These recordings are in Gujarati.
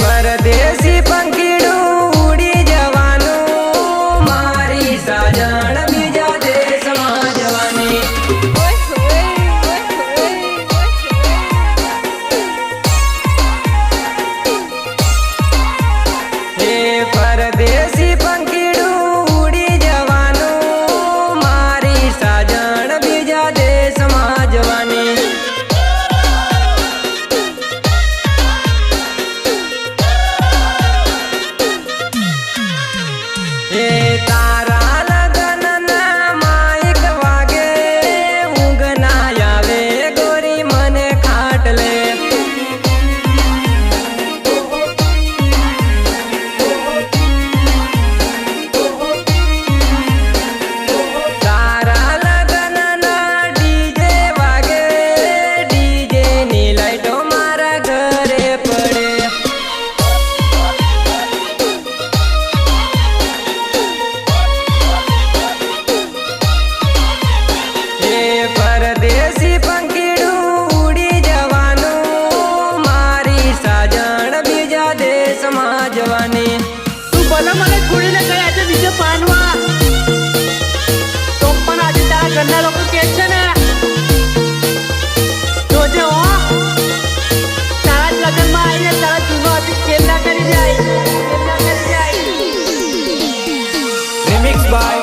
परदेसी पंख દુનિયામાં જવાની તું ભલે મને છોડીને ગઈ આજે બીજે પાનવા. તો પણ આજે તારા ઘરના લોકો કે છે ને જોજે હો. તારા લગ્નમાં આવીને તારા જુનો હતી કેલા કરી જાય? કેલા કરી જાય? રિમિક્સ બાય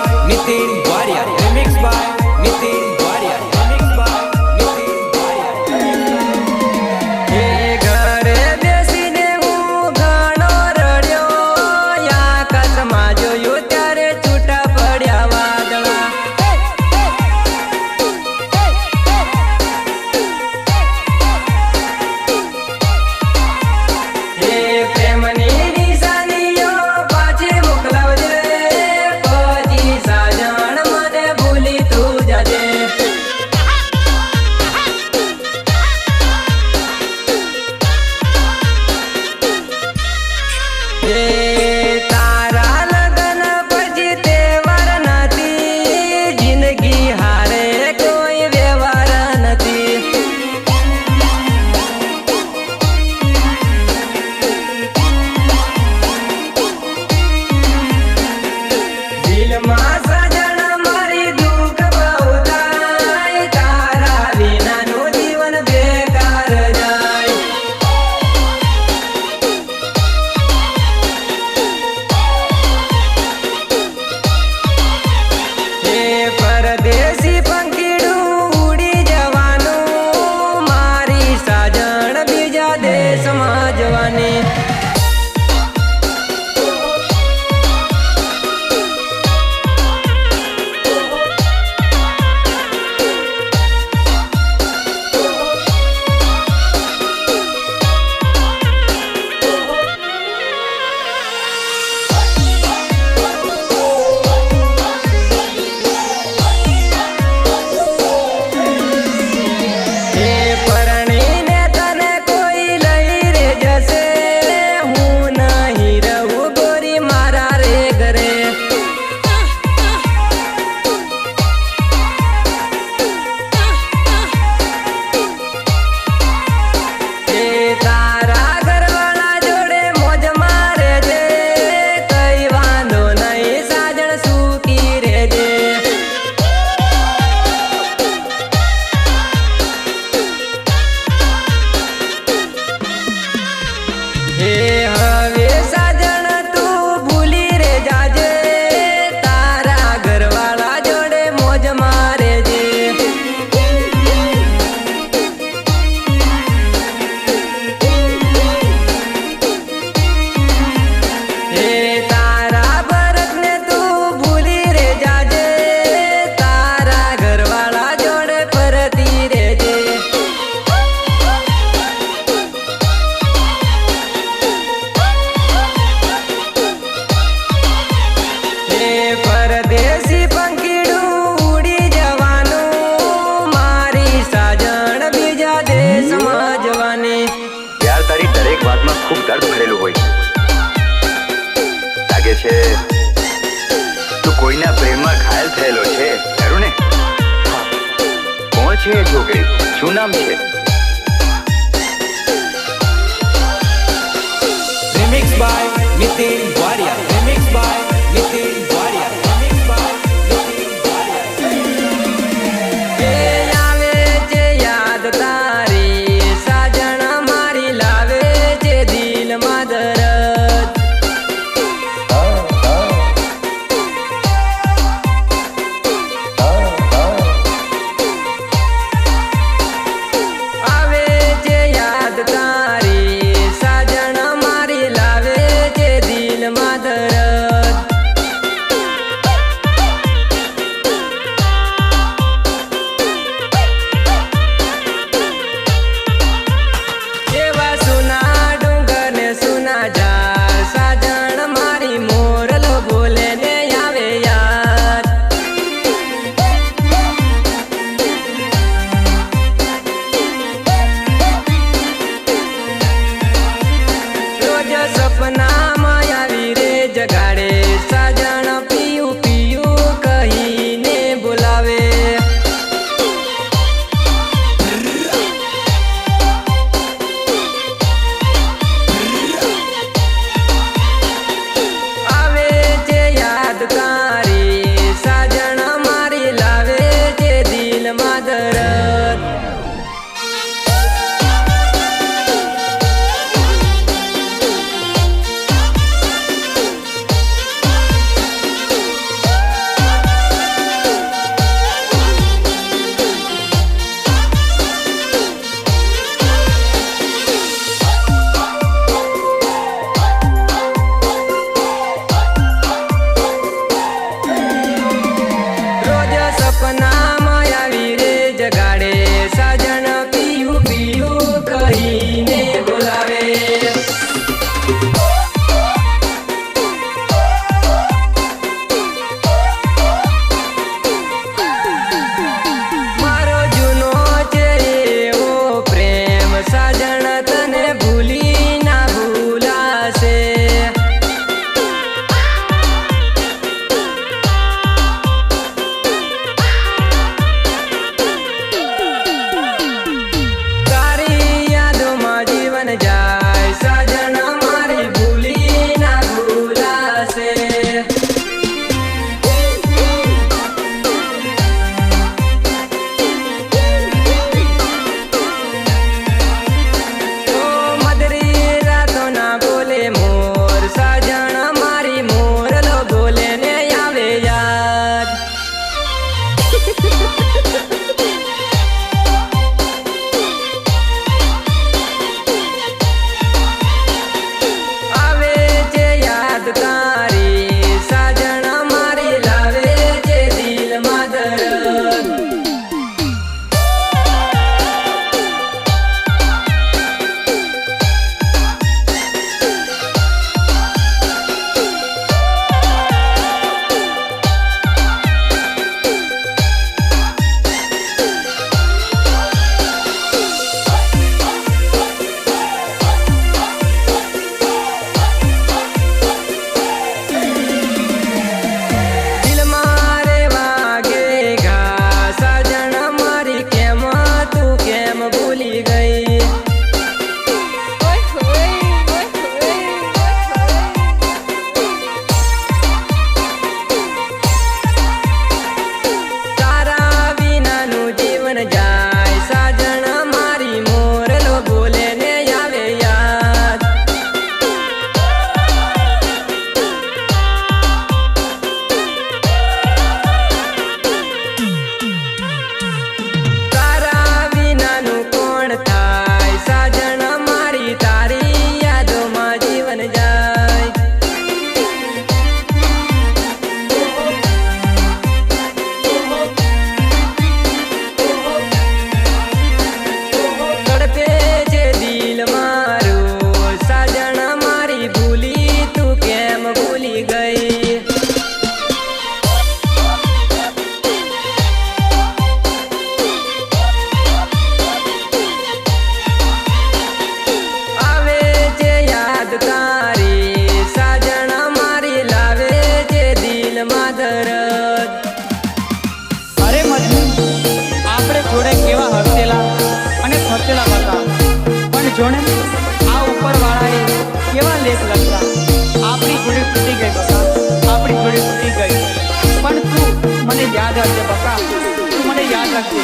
ખૂબ દર્દ ભરેલું હોય લાગે છે તું કોઈના પ્રેમમાં ઘાયલ થયેલો છે. ખરું ને? કોણ છે છોકરી? શું નામ છે? રિમિક્સ બાય જાજે બકા તું મને યાદ રાખજે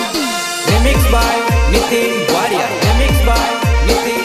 remix by Nitin Wadia remix by Nitin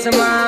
Somebody.